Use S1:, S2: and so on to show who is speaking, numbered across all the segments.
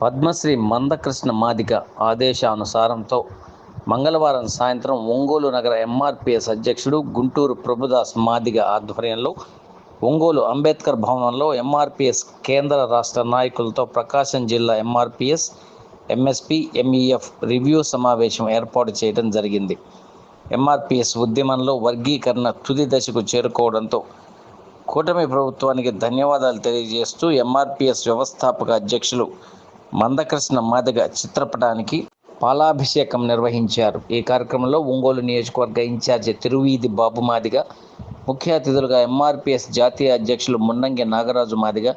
S1: పద్మశ్రీ మందకృష్ణ మాదిగ ఆదేశానుసారంతో మంగళవారం సాయంత్రం ఒంగోలు నగర ఎంఆర్పిఎస్ అధ్యక్షుడు గుంటూరు ప్రభుదాస్ మాదిగ ఆధ్వర్యంలో ఒంగోలు అంబేద్కర్ భవనంలో ఎంఆర్పిఎస్ కేంద్ర రాష్ట్ర నాయకులతో ప్రకాశం జిల్లా ఎంఆర్పిఎస్ ఎంఎస్పి ఎంఈఎఫ్ రివ్యూ సమావేశం ఏర్పాటు చేయడం జరిగింది. ఎంఆర్పిఎస్ ఉద్యమంలో వర్గీకరణ తుది దశకు చేరుకోవడంతో కూటమి ప్రభుత్వానికి ధన్యవాదాలు తెలియజేస్తూ ఎంఆర్పిఎస్ వ్యవస్థాపక అధ్యక్షులు మందకృష్ణ మాదిగ చిత్రపటానికి పాలాభిషేకం నిర్వహించారు. ఈ కార్యక్రమంలో ఒంగోలు నియోజకవర్గ ఇన్ఛార్జి తిరువీధి బాబు మాదిగ ముఖ్య అతిథులుగా ఎంఆర్పిఎస్ జాతీయ అధ్యక్షులు మున్నంగి నాగరాజు మాదిగ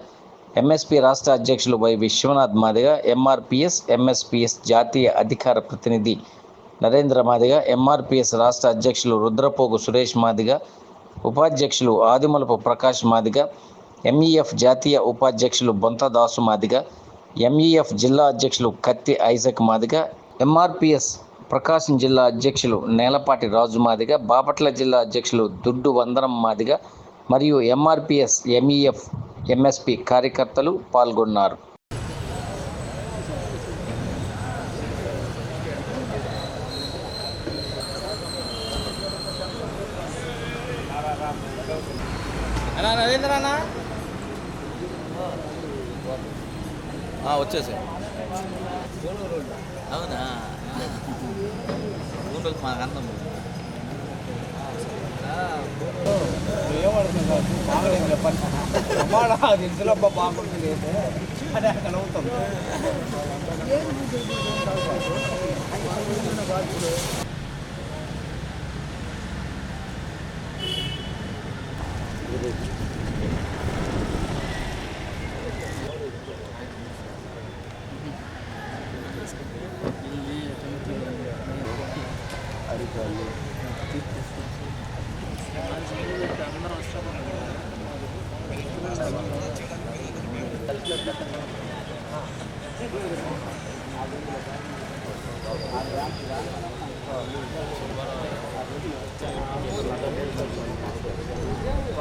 S1: ఎంఎస్పి రాష్ట్ర అధ్యక్షులు Y Vishwanath Madiga MRPS MSPS జాతీయ అధికార ప్రతినిధి నరేంద్ర మాదిగ ఎంఆర్పిఎస్ రాష్ట్ర అధ్యక్షులు రుద్రపోగు సురేష్ మాదిగ ఉపాధ్యక్షులు ఆదిమలపు ప్రకాష్ మాదిగ ఎంఈఎఫ్ జాతీయ ఉపాధ్యక్షులు బొంత దాసు మాదిగ ఎంఈఎఫ్ జిల్లా అధ్యక్షులు కత్తి ఐజక్ మాదిగ ఎంఆర్పిఎస్ ప్రకాశం జిల్లా అధ్యక్షులు నేలపాటి రాజు మాదిగ బాపట్ల జిల్లా అధ్యక్షులు దుడ్డు వందనం మాదిగ మరియు ఎంఆర్పిఎస్ ఎంఈఎఫ్ ఎంఎస్పి కార్యకర్తలు పాల్గొన్నారు
S2: అన్నా నరేంద్ర అన్న వచ్చేసాయి. అవునా? మూడు రోజులు మాకు అందం
S3: తెలుసులో బాగుంటుంది అదే అక్కడ అవుతుంది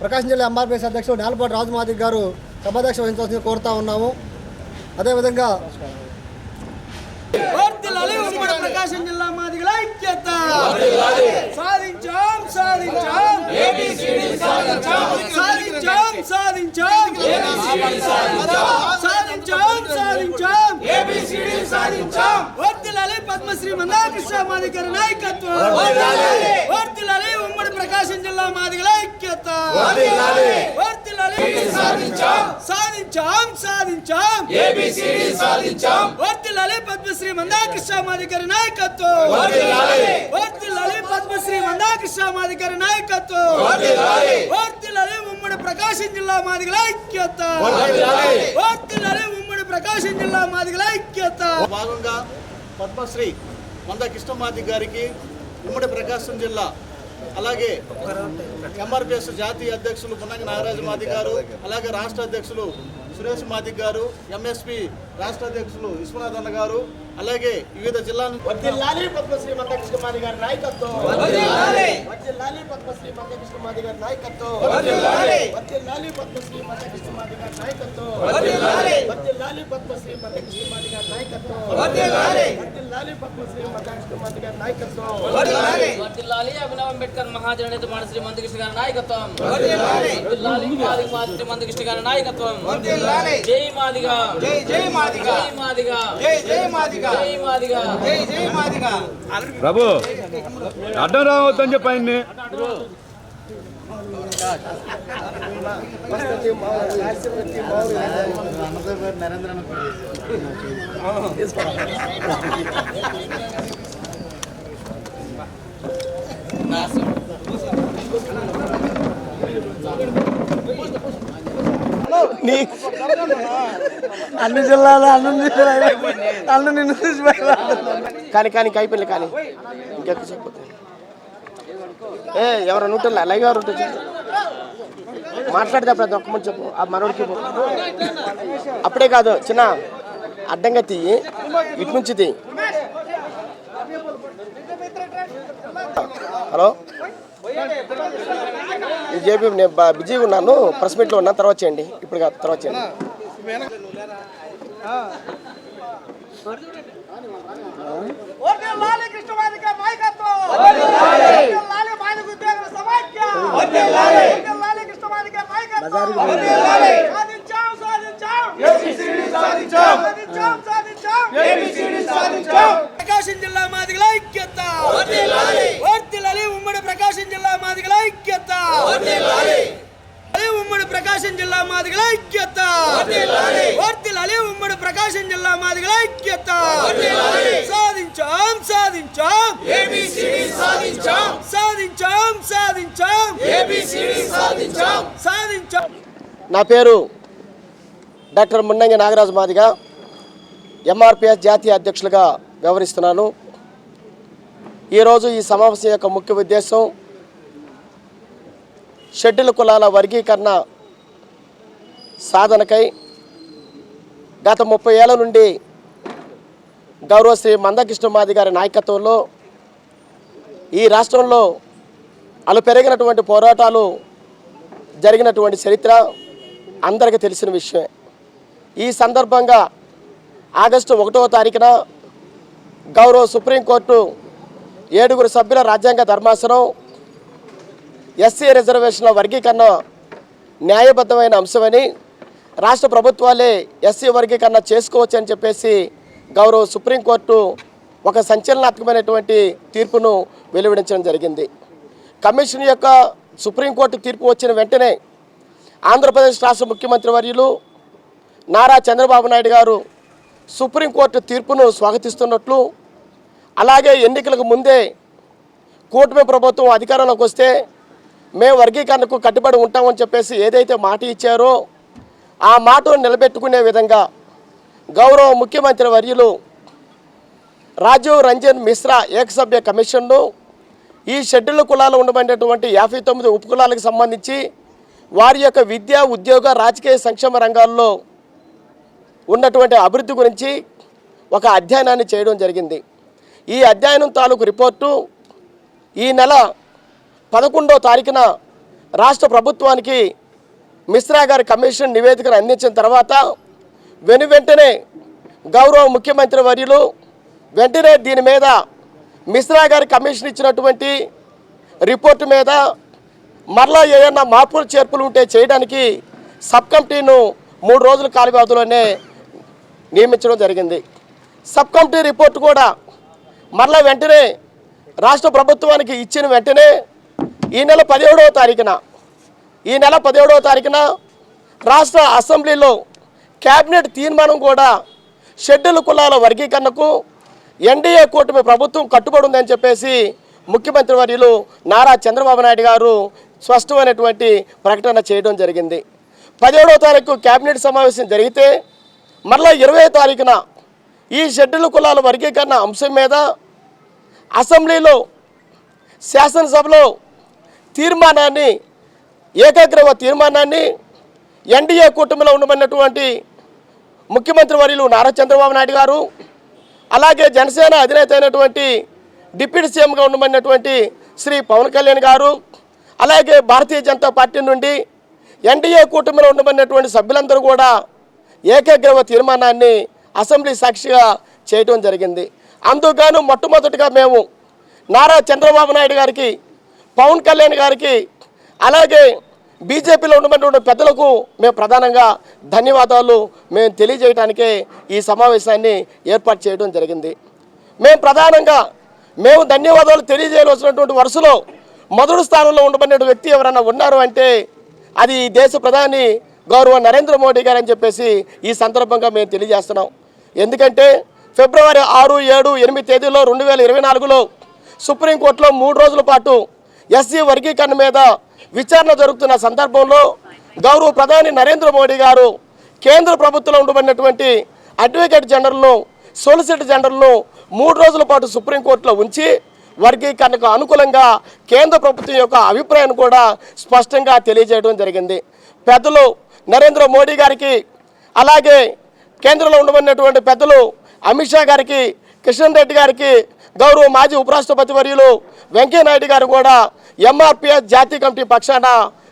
S3: ప్రకాశం జిల్లా ఎంఆర్పిఎస్ అధ్యక్షుడు నేలపాటి రాజు మాదిక్ గారు సభాధ్యక్ష వహించాల్సింది కోరుతా ఉన్నాము. అదేవిధంగా
S4: ప్రకాశం జిల్లా మాదిగల ఐక్యత. సాధించాం సాధించాం. సాధించాం సాధించాం. సాధించాం సాధించాం. వర్ధిల్లాలి పద్మశ్రీ మందాకృష్ణ మాదిగర నాయకత్వం. ఉమ్మడి ప్రకాశం జిల్లా మాదిగల ఐక్యత. వర్ధిల్లాలి సాధించాం. సాధించాం సాధించాం. వర్ధిల్లాలి పద్మశ్రీ మందాకృష్ణ మాదిగర నాయకత్వం. వర్ధిల్లాలి పద్మశ్రీ మందాకృష్ణ మాదిగర నాయకత్వం. వర్ధిల్లాలి ఉమ్మడి ప్రకాశం జిల్లా మాదిగల ఐక్యత. వర్ధిల్లాలి ఉమ్మడి ప్రకాశం జిల్లా మాదిగల ఐక్యత.
S3: భాగంగా పద్మశ్రీ మంద కృష్ణమాది గారికి ఉమ్మడి ప్రకాశం జిల్లా అలాగే ఎంఆర్పిఎస్ జాతీయ అధ్యక్షులు పున్నంగి నాగరాజు మాది గారు అలాగే రాష్ట్ర అధ్యక్షులు సురేష్ మాది గారు ఎంఎస్పి రాష్ట్ర అధ్యక్షులు విశ్వనాథ్ గారు అలాగే వివిధ జిల్లాల
S5: వర్ధిల్లాలి పద్మశ్రీ మందకృష్ణమాది గారి నాయకత్వం. వర్ధిల్లాలి పద్మశ్రీ మందకృష్ణమాది గారి నాయకత్వం. వర్ధిల్లాలి పద్మశ్రీ మందకృష్ణమాది గారి నాయకత్వం. వర్ధిల్లాలి పద్మశ్రీ మందకృష్ణమాది గారి నాయకత్వం. వర్ధిల్లాలి పద్మశ్రీ మందకృష్ణమాది గారి నాయకత్వం.
S6: వర్ధిల్లాలి అభినవ్ అంబేద్కర్ మహాజననేత మానశ్రీ మందకృష్ణ గారి నాయకత్వం. వర్ధిల్లాలి మందకృష్ణ గారి నాయకత్వం. జై మాదిగా.
S4: జై జై మాదిగా.
S6: జై మాదిగా.
S4: జై జై మాదిగా.
S6: జై మాదిగా.
S4: జై జై మాదిగా.
S7: ప్రభు అడ్డం రావద్దని చెప్పి ఆయన్ని.
S6: నీ
S5: అన్ని జిల్లాలు అన్ని అన్ని నిన్ను చూసి కానీ కానీ అయిపోయింది కానీ. ఇంకెక్క చెప్పదు ఏ ఎవరు ఉంటుందా లైవ్ ఎవరు ఉంటుంది మాట్లాడితే ప్రతి ఒక్క మంది చెప్పు. ఆ మనోడికి అప్పుడే కాదు చిన్న అడ్డంగా తీయి. ఇటు నుంచి తీయి. హలో? చెప్పి నేను బా- బిజీగా ఉన్నాను ప్రెస్ మీట్లో ఉన్నాను తర్వాత చేయండి. ఇప్పుడు కాదు తర్వాత చేయండి.
S4: సాధించాం. జిల్లా మాదిగల ఐక్యత. వర్ధిల్లాలి ఉమ్మడి ప్రకాశం జిల్లా మాదిగల ఐక్యత. సాధించాం సాధించాం. సాధించాం. సాధించాం సాధించాం. సాధించాం. సాధించాం.
S5: నా పేరు డాక్టర్ మున్నంగి నాగరాజు మాదిగా. ఎంఆర్పిఎస్ జాతీయ అధ్యక్షులుగా వ్యవహరిస్తున్నాను. ఈరోజు ఈ సమావేశం యొక్క ముఖ్య ఉద్దేశం షెడ్యూల్ కులాల వర్గీకరణ సాధనకై గత ముప్పై ఏళ్ళ నుండి గౌరవ శ్రీ మందకృష్ణ గారి నాయకత్వంలో ఈ రాష్ట్రంలో అలు పెరిగినటువంటి పోరాటాలు జరిగినటువంటి చరిత్ర అందరికీ తెలిసిన విషయమే. ఈ సందర్భంగా ఆగస్టు ఒకటవ తారీఖున గౌరవ సుప్రీంకోర్టు ఏడుగురు సభ్యుల రాజ్యాంగ ధర్మాసనం ఎస్సీ రిజర్వేషన్ల వర్గీకరణ న్యాయబద్ధమైన అంశమని రాష్ట్ర ప్రభుత్వాలే ఎస్సీ వర్గీకరణ చేసుకోవచ్చు అని చెప్పేసి గౌరవ సుప్రీంకోర్టు ఒక సంచలనాత్మకమైనటువంటి తీర్పును వెలువడించడం జరిగింది. కమిషన్ యొక్క సుప్రీంకోర్టు తీర్పు వచ్చిన వెంటనే ఆంధ్రప్రదేశ్ రాష్ట్ర ముఖ్యమంత్రి వర్యులు నారా చంద్రబాబు నాయుడు గారు సుప్రీంకోర్టు తీర్పును స్వాగతిస్తున్నట్లు అలాగే ఎన్నికలకు ముందే కూటమి ప్రభుత్వం అధికారంలోకి వస్తే మేము వర్గీకరణకు కట్టుబడి ఉంటామని చెప్పేసి ఏదైతే మాట ఇచ్చారో ఆ మాటను నిలబెట్టుకునే విధంగా గౌరవ ముఖ్యమంత్రి వర్యులు రాజీవ్ రంజన్ మిశ్రా ఏకసభ్య కమిషన్ను ఈ షెడ్యూల్ కులాలు ఉండబడినటువంటి యాభై తొమ్మిది ఉపకులాలకు సంబంధించి వారి యొక్క విద్య ఉద్యోగ రాజకీయ సంక్షేమ రంగాల్లో ఉన్నటువంటి అభివృద్ధి గురించి ఒక అధ్యయనాన్ని చేయడం జరిగింది. ఈ అధ్యయనం తాలూకు రిపోర్టు ఈ నెల పదకొండో తారీఖున రాష్ట్ర ప్రభుత్వానికి మిశ్రా గారి కమిషన్ నివేదికను అందించిన తర్వాత వెను వెంటనే గౌరవ ముఖ్యమంత్రి వర్యులు వెంటనే దీని మీద మిశ్రా గారి కమిషన్ ఇచ్చినటువంటి రిపోర్టు మీద మరలా ఏదైనా మార్పులు చేర్పులు ఉంటే చేయడానికి సబ్ కమిటీను మూడు రోజుల కాల వ్యవధిలోనే నియమించడం జరిగింది. సబ్ కమిటీ రిపోర్ట్ కూడా మరలా వెంటనే రాష్ట్ర ప్రభుత్వానికి ఇచ్చిన వెంటనే ఈ నెల పదిహేడవ తారీఖున ఈ నెల పదిహేడవ తారీఖున రాష్ట్ర అసెంబ్లీలో కేబినెట్ తీర్మానం కూడా షెడ్యూల్ కులాల వర్గీకరణకు ఎన్డీఏ కూటమి ప్రభుత్వం కట్టుబడి ఉందని చెప్పేసి ముఖ్యమంత్రి వర్యులు నారా చంద్రబాబు నాయుడు గారు స్పష్టమైనటువంటి ప్రకటన చేయడం జరిగింది. పదిహేడవ తారీఖు కేబినెట్ సమావేశం జరిగితే మరలా ఇరవై తారీఖున ఈ షెడ్యూల్ కులాల వర్గీకరణ అంశం మీద అసెంబ్లీలో శాసనసభలో తీర్మానాన్ని ఏకాగ్రవ తీర్మానాన్ని ఎన్డీఏ కూటమిలో ఉండమన్నటువంటి ముఖ్యమంత్రి వర్యులు నారా చంద్రబాబు నాయుడు గారు అలాగే జనసేన అధినేత అయినటువంటి డిప్యూటీ సీఎంగా ఉండమన్నటువంటి శ్రీ పవన్ కళ్యాణ్ గారు అలాగే భారతీయ జనతా పార్టీ నుండి ఎన్డీఏ కూటమిలో ఉండమన్నటువంటి సభ్యులందరూ కూడా ఏకగ్రవ తీర్మానాన్ని అసెంబ్లీ సాక్షిగా చేయటం జరిగింది. అందుకుగాను మొట్టమొదటిగా మేము నారా చంద్రబాబు నాయుడు గారికి పవన్ కళ్యాణ్ గారికి అలాగే బీజేపీలో ఉన్నటువంటి పెద్దలకు మేము ప్రధానంగా ధన్యవాదాలు మేము తెలియజేయడానికే ఈ సమావేశాన్ని ఏర్పాటు చేయడం జరిగింది. మేము ప్రధానంగా మేము ధన్యవాదాలు తెలియజేయవలసినటువంటి వరుసలో మొదటి స్థానంలో ఉండబడిన వ్యక్తి ఎవరైనా ఉన్నారు అంటే అది ఈ దేశ ప్రధాని గౌరవ నరేంద్ర మోడీ గారు అని చెప్పేసి ఈ సందర్భంగా మేము తెలియజేస్తున్నాం. ఎందుకంటే ఫిబ్రవరి ఆరు ఏడు ఎనిమిది తేదీలో రెండు వేల ఇరవై నాలుగులో సుప్రీంకోర్టులో మూడు రోజుల పాటు ఎస్సీ వర్గీకరణ మీద విచారణ జరుగుతున్న సందర్భంలో గౌరవ ప్రధాని నరేంద్ర మోడీ గారు కేంద్ర ప్రభుత్వంలో ఉండబడినటువంటి అడ్వకేట్ జనరల్ను సోలిసిటర్ జనరల్ను మూడు రోజుల పాటు సుప్రీంకోర్టులో ఉంచి వర్గీకరణకు అనుకూలంగా కేంద్ర ప్రభుత్వం యొక్క అభిప్రాయాన్ని కూడా స్పష్టంగా తెలియజేయడం జరిగింది. పెద్దలు నరేంద్ర మోడీ గారికి అలాగే కేంద్రంలో ఉండబడినటువంటి పెద్దలు అమిత్ షా గారికి కిషన్ రెడ్డి గారికి గౌరవ మాజీ ఉపరాష్ట్రపతి వర్యులు వెంకయ్యనాయుడు గారు కూడా ఎంఆర్పిఎస్ జాతీయ కమిటీ పక్షాన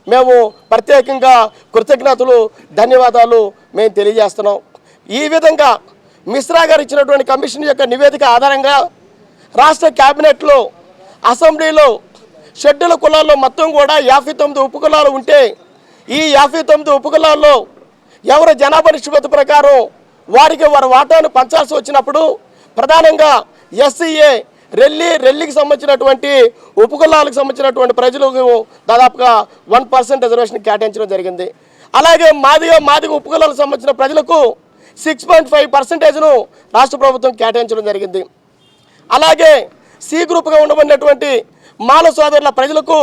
S5: మేము ప్రత్యేకంగా కృతజ్ఞతలు ధన్యవాదాలు మేము తెలియజేస్తున్నాం. ఈ విధంగా మిశ్రా గారు ఇచ్చినటువంటి కమిషన్ యొక్క నివేదిక ఆధారంగా రాష్ట్ర క్యాబినెట్లో అసెంబ్లీలో షెడ్యూల్ కులాల్లో మొత్తం కూడా యాభై తొమ్మిది ఉపకులాలు ఉంటే ఈ యాభై తొమ్మిది ఉపకులాల్లో ఎవరు జనాభా నిష్పత్తి ప్రకారం వారికి వారి వాటాను పంచాల్సి వచ్చినప్పుడు ప్రధానంగా ఎస్సీఏ రెల్లి రెల్లికి సంబంధించినటువంటి ఉపకులాలకు సంబంధించినటువంటి ప్రజలకు దాదాపుగా వన్ పర్సెంట్ రిజర్వేషన్ కేటాయించడం జరిగింది. అలాగే మాదిగ మాదిగ ఉపకులాలకు సంబంధించిన ప్రజలకు సిక్స్ పాయింట్ ఫైవ్ పర్సెంటేజ్ను రాష్ట్ర ప్రభుత్వం కేటాయించడం జరిగింది. అలాగే సి గ్రూప్గా ఉండబడినటువంటి మాల సోదరుల ప్రజలకు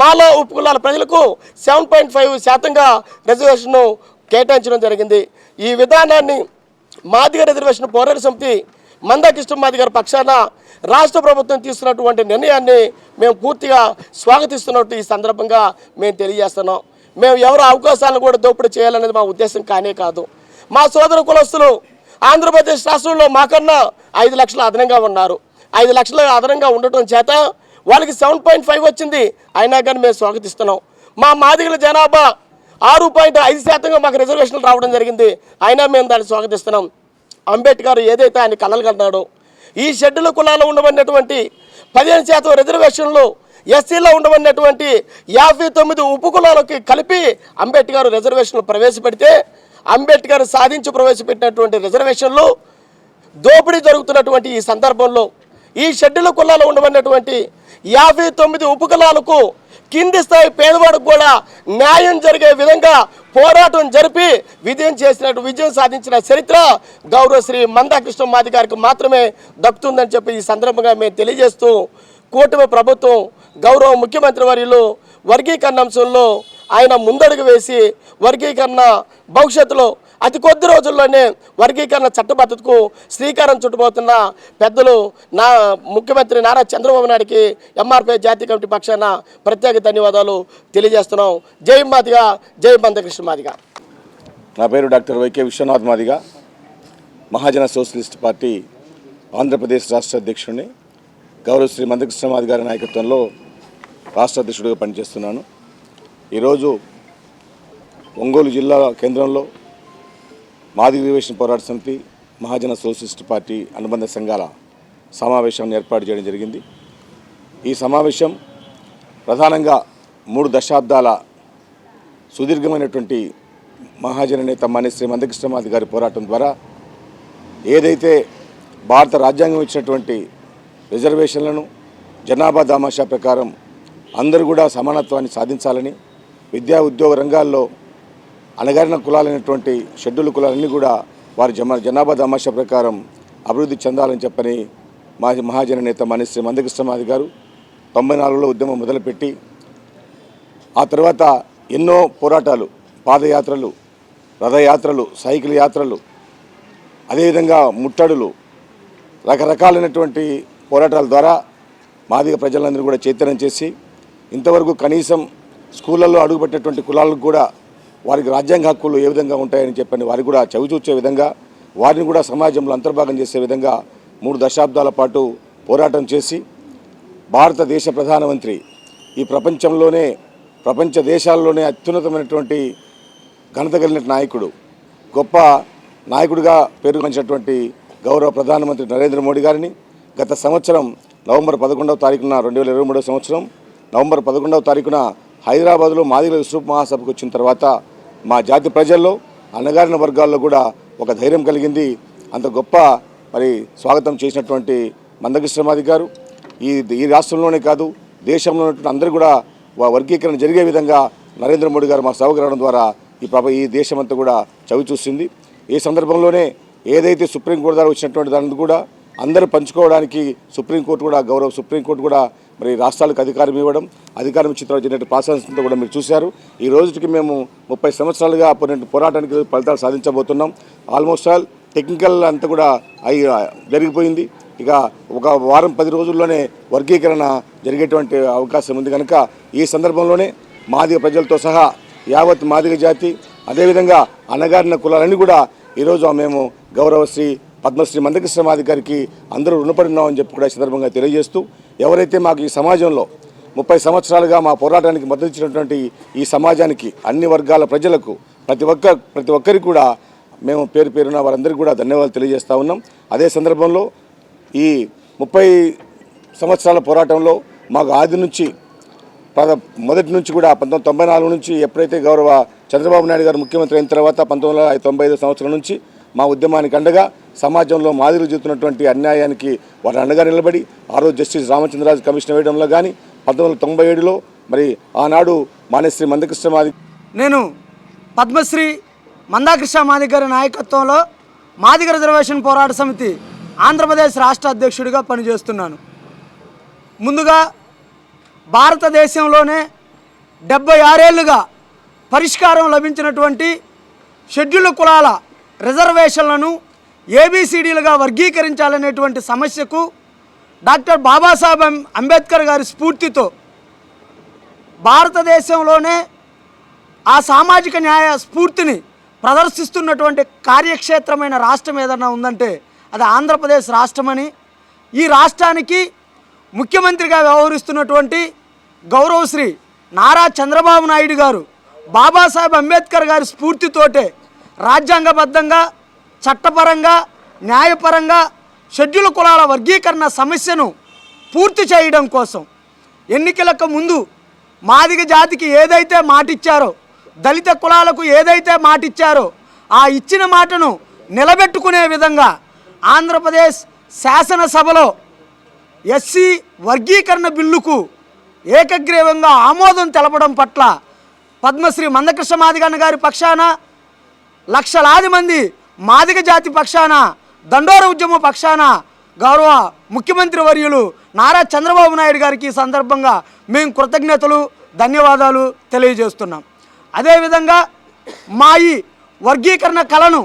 S5: మాల ఉపకులాల ప్రజలకు సెవెన్ పాయింట్ ఫైవ్ శాతంగా రిజర్వేషన్ను కేటాయించడం జరిగింది. ఈ విధానాన్ని మాదిగ రిజర్వేషన్ పోరాట సమితి మందాకృష్ణ మాది గారి పక్షాన రాష్ట్ర ప్రభుత్వం తీసుకున్నటువంటి నిర్ణయాన్ని మేము పూర్తిగా స్వాగతిస్తున్నట్టు ఈ సందర్భంగా మేము తెలియజేస్తున్నాం. మేము ఎవరు అవకాశాలను కూడా దోపిడీ చేయాలనేది మా ఉద్దేశం కానే కాదు. మా సోదర కులస్తులు ఆంధ్రప్రదేశ్ రాష్ట్రంలో మాకన్నా ఐదు లక్షల అదనంగా ఉన్నారు. ఐదు లక్షల అదనంగా ఉండటం చేత వాళ్ళకి సెవెన్ పాయింట్ ఫైవ్ వచ్చింది. అయినా కానీ మేము స్వాగతిస్తున్నాం. మా మాదిగల జనాభా ఆరు పాయింట్ ఐదు శాతంగా మాకు రిజర్వేషన్లు రావడం జరిగింది. అయినా మేము దాన్ని స్వాగతిస్తున్నాం. అంబేద్కర్ ఏదైతే ఆయన కలలు కన్నాడో ఈ షెడ్యూల్ కులాల్లో ఉండబడినటువంటి పదిహేను శాతం రిజర్వేషన్లు ఎస్సీలో ఉండబడినటువంటి యాభై తొమ్మిది ఉపకులాలకి కలిపి అంబేద్కర్ రిజర్వేషన్లు ప్రవేశపెడితే అంబేద్కర్ సాధించి ప్రవేశపెట్టినటువంటి రిజర్వేషన్లు దోపిడీ జరుగుతున్నటువంటి ఈ సందర్భంలో ఈ షెడ్యూల్ కులాల్లో ఉండబడినటువంటి యాభై తొమ్మిది ఉపకులాలకు కింది స్థాయి పేదవాడికి కూడా న్యాయం జరిగే విధంగా పోరాటం జరిపి విజయం చేసినట్టు విజయం సాధించిన చరిత్ర గౌరవ శ్రీ మందాకృష్ణ మాది గారికి మాత్రమే దక్కుతుందని చెప్పి ఈ సందర్భంగా మేము తెలియజేస్తూ కూటమి ప్రభుత్వం గౌరవ ముఖ్యమంత్రి వర్యులు వర్గీకరణ అంశంలో ఆయన ముందడుగు వేసి వర్గీకరణ భవిష్యత్తులో అతి కొద్ది రోజుల్లోనే వర్గీకరణ చట్టబద్ధతకు శ్రీకారం చుట్టబోతున్న పెద్దలు నా ముఖ్యమంత్రి నారా చంద్రబాబు నాయుడికి ఎంఆర్పీ జాతీయ కమిటీ పక్షాన ప్రత్యేక ధన్యవాదాలు తెలియజేస్తున్నాం. జై మాదిగా జై మందకృష్ణ మాదిగా.
S8: నా పేరు doctor Y K Vishwanath Madiga. Mahajana socialist party Andhra Pradesh రాష్ట్ర అధ్యక్షుడిని. గౌరవ శ్రీ మందకృష్ణ మాది గారి నాయకత్వంలో రాష్ట్ర అధ్యక్షుడిగా పనిచేస్తున్నాను. ఈరోజు ఒంగోలు జిల్లా కేంద్రంలో మాది రిజర్వేషన్ పోరాట సమితి మహాజన సోషలిస్ట్ పార్టీ అనుబంధ సంఘాల సమావేశాన్ని ఏర్పాటు చేయడం జరిగింది. ఈ సమావేశం ప్రధానంగా మూడు దశాబ్దాల సుదీర్ఘమైనటువంటి మహాజన నేత మాన్య శ్రీ మందకృష్ణమాది గారి పోరాటం ద్వారా ఏదైతే భారత రాజ్యాంగం ఇచ్చినటువంటి రిజర్వేషన్లను జనాభా దామాషా ప్రకారం అందరూ కూడా సమానత్వాన్ని సాధించాలని విద్యా ఉద్యోగ రంగాల్లో అణగారిన కులాలైనటువంటి షెడ్యూల్ కులాలన్నీ కూడా వారి జమ జనాభా దామాషా ప్రకారం అభివృద్ధి చెందాలని చెప్పని మా మహాజన నేత మనిశ్రీ మందకృష్ణమాది గారు తొంభై నాలుగులో ఉద్యమం మొదలుపెట్టి ఆ తర్వాత ఎన్నో పోరాటాలు పాదయాత్రలు రథయాత్రలు సైకిల్ యాత్రలు అదేవిధంగా ముట్టడులు రకరకాలైనటువంటి పోరాటాల ద్వారా మాదిగ ప్రజలందరూ కూడా చైతన్యం చేసి ఇంతవరకు కనీసం స్కూళ్ళల్లో అడుగుపెట్టినటువంటి కులాలకు కూడా వారికి రాజ్యాంగ హక్కులు ఏ విధంగా ఉంటాయని చెప్పని వారికి కూడా చవిచూచే విధంగా వారిని కూడా సమాజంలో అంతర్భాగం చేసే విధంగా మూడు దశాబ్దాల పాటు పోరాటం చేసి భారతదేశ ప్రధానమంత్రి ఈ ప్రపంచంలోనే ప్రపంచ దేశాల్లోనే అత్యున్నతమైనటువంటి ఘనత కలిగిన నాయకుడు గొప్ప నాయకుడిగా పేరుగాంచినటువంటి గౌరవ ప్రధానమంత్రి నరేంద్ర మోడీ గారిని గత సంవత్సరం నవంబర్ పదకొండవ తారీఖున రెండు వేల ఇరవై మూడవ సంవత్సరం నవంబర్ పదకొండవ తారీఖున హైదరాబాద్లో మాదిగల విశ్వరూప మహాసభకు వచ్చిన తర్వాత మా జాతి ప్రజల్లో అన్నగారిన వర్గాల్లో కూడా ఒక ధైర్యం కలిగింది. అంత గొప్ప మరి స్వాగతం చేసినటువంటి మందకృష్ణమాది గారు. ఈ ఈ రాష్ట్రంలోనే కాదు దేశంలో ఉన్నటువంటి అందరూ కూడా వా- వర్గీకరణ జరిగే విధంగా నరేంద్ర మోడీ గారు మా సభకు ద్వారా ఈ ప్రభ ఈ దేశమంతా కూడా చవి చూసింది. ఈ సందర్భంలోనే ఏదైతే సుప్రీంకోర్టు ద్వారా వచ్చినటువంటి దాన్ని కూడా అందరూ పంచుకోవడానికి సుప్రీంకోర్టు కూడా గౌరవ సుప్రీంకోర్టు కూడా మరి రాష్ట్రాలకు అధికారం ఇవ్వడం అధికారం ఇచ్చిన తర్వాత జరిగిన ప్రాసెస్తో కూడా మీరు చూశారు. ఈ రోజుకి మేము ముప్పై సంవత్సరాలుగా పోరాట- పోరాటానికి ఫలితాలు సాధించబోతున్నాం. ఆల్మోస్ట్ ఆల్ టెక్నికల్ అంతా కూడా అయి జరిగిపోయింది. ఇక ఒక వారం పది రోజుల్లోనే వర్గీకరణ జరిగేటువంటి అవకాశం ఉంది కనుక ఈ సందర్భంలోనే మాదిగ ప్రజలతో సహా యావత్ మాదిగ జాతి అదేవిధంగా అన్నగారిన కులాలన్నీ కూడా ఈరోజు మేము గౌరవశ్రీ పద్మశ్రీ మందకృష్ణ మాది గారికి అందరూ రుణపడి ఉన్నామని చెప్పి కూడా ఈ సందర్భంగా తెలియజేస్తూ ఎవరైతే మాకు ఈ సమాజంలో ముప్పై సంవత్సరాలుగా మా పోరాటానికి మద్దతు ఇచ్చినటువంటి ఈ సమాజానికి అన్ని వర్గాల ప్రజలకు ప్రతి ఒక్క ప్రతి ఒక్కరికి కూడా మేము పేరు పేరున వారందరికీ కూడా ధన్యవాదాలు తెలియజేస్తూ ఉన్నాం. అదే సందర్భంలో ఈ ముప్పై సంవత్సరాల పోరాటంలో మాకు ఆది నుంచి పద మొదటి నుంచి కూడా పంతొమ్మిది తొంభై నాలుగు నుంచి ఎప్పుడైతే గౌరవ చంద్రబాబు నాయుడు గారు ముఖ్యమంత్రి అయిన తర్వాత పంతొమ్మిది వందల తొంభై ఐదు సంవత్సరం నుంచి మా ఉద్యమానికి అండగా సమాజంలో మాదిరి చెబుతున్నటువంటి అన్యాయానికి వారి అండగా నిలబడి ఆ రోజు జస్టిస్ రామచంద్రరాజు కమిషన్ వేయడంలో కానీ పంతొమ్మిది వందల తొంభై ఏడులో మరి ఆనాడు మానేశ్రీ మందకృష్ణ మాది
S4: నేను పద్మశ్రీ మందాకృష్ణ మాదిగారి నాయకత్వంలో మాదిగ రిజర్వేషన్ పోరాట సమితి ఆంధ్రప్రదేశ్ రాష్ట్ర అధ్యక్షుడిగా పనిచేస్తున్నాను. ముందుగా భారతదేశంలోనే డెబ్బై ఆరేళ్ళుగా పరిష్కారం లభించినటువంటి షెడ్యూల్ కులాల రిజర్వేషన్లను ఏబిసిడీలుగా వర్గీకరించాలనేటువంటి సమస్యకు డాక్టర్ బాబాసాహెబ్ అంబేద్కర్ గారి స్ఫూర్తితో భారతదేశంలోనే ఆ సామాజిక న్యాయ స్ఫూర్తిని ప్రదర్శిస్తున్నటువంటి కార్యక్షేత్రమైన రాష్ట్రం ఏదన్నా ఉందంటే అది ఆంధ్రప్రదేశ్ రాష్ట్రమని ఈ రాష్ట్రానికి ముఖ్యమంత్రిగా వ్యవహరిస్తున్నటువంటి గౌరవశ్రీ నారా చంద్రబాబు నాయుడు గారు బాబాసాహెబ్ అంబేద్కర్ గారి స్ఫూర్తితోటే రాజ్యాంగబద్ధంగా చట్టపరంగా న్యాయపరంగా షెడ్యూల్ కులాల వర్గీకరణ సమస్యను పూర్తి చేయడం కోసం ఎన్నికలకు ముందు మాదిగ జాతికి ఏదైతే మాటిచ్చారో దళిత కులాలకు ఏదైతే మాటిచ్చారో ఆ ఇచ్చిన మాటను నిలబెట్టుకునే విధంగా ఆంధ్రప్రదేశ్ శాసనసభలో ఎస్సీ వర్గీకరణ బిల్లుకు ఏకగ్రీవంగా ఆమోదం తెలపడం పట్ల పద్మశ్రీ మందకృష్ణ మాదిగన్న గారి పక్షాన లక్షలాది మంది మాదిగ జాతి పక్షాన దండోర ఉద్యమ పక్షాన గౌరవ ముఖ్యమంత్రి వర్యులు నారా చంద్రబాబు నాయుడు గారికి ఈ సందర్భంగా మేము కృతజ్ఞతలు ధన్యవాదాలు తెలియజేస్తున్నాం. అదేవిధంగా మా ఈ వర్గీకరణ కళను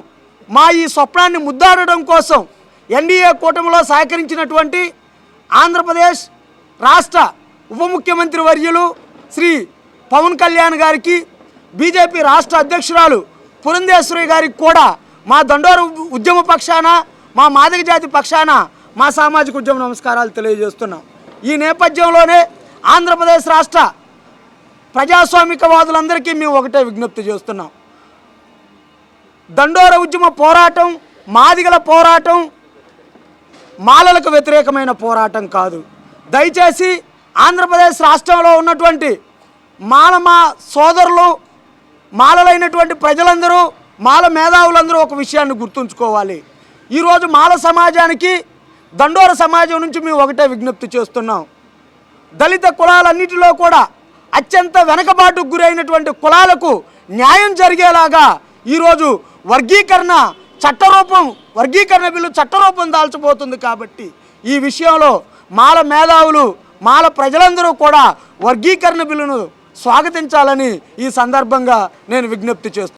S4: మా ఈ స్వప్నాన్ని ముద్దాడడం కోసం ఎన్డీఏ కూటమిలో సహకరించినటువంటి ఆంధ్రప్రదేశ్ రాష్ట్ర ఉప ముఖ్యమంత్రి వర్యులు శ్రీ పవన్ కళ్యాణ్ గారికి బీజేపీ రాష్ట్ర అధ్యక్షురాలు పురంధేశ్వరి గారికి కూడా మా దండోర ఉద్యమ పక్షాన మా మాదిగ జాతి పక్షాన మా సామాజిక ఉద్యమ నమస్కారాలు తెలియజేస్తున్నాం. ఈ నేపథ్యంలోనే ఆంధ్రప్రదేశ్ రాష్ట్ర ప్రజాస్వామికవాదులందరికీ మేము ఒకటే విజ్ఞప్తి చేస్తున్నాం. దండోర ఉద్యమ పోరాటం మాదిగల పోరాటం మాలలకు వ్యతిరేకమైన పోరాటం కాదు. దయచేసి ఆంధ్రప్రదేశ్ రాష్ట్రంలో ఉన్నటువంటి మాల మా సోదరులు మాలలైనటువంటి ప్రజలందరూ మాల మేధావులందరూ ఒక విషయాన్ని గుర్తుంచుకోవాలి. ఈరోజు మాల సమాజానికి దండోర సమాజం నుంచి మేము ఒకటే విజ్ఞప్తి చేస్తున్నాం. దళిత కులాలన్నిటిలో కూడా అత్యంత వెనకబాటుకు గురైనటువంటి కులాలకు న్యాయం జరిగేలాగా ఈరోజు వర్గీకరణ చట్టరూపం వర్గీకరణ బిల్లు చట్టరూపం దాల్చబోతుంది కాబట్టి ఈ విషయంలో మాల మేధావులు మాల ప్రజలందరూ కూడా వర్గీకరణ బిల్లును స్వాగతించాలని ఈ సందర్భంగా నేను విజ్ఞప్తి చేస్తున్నాను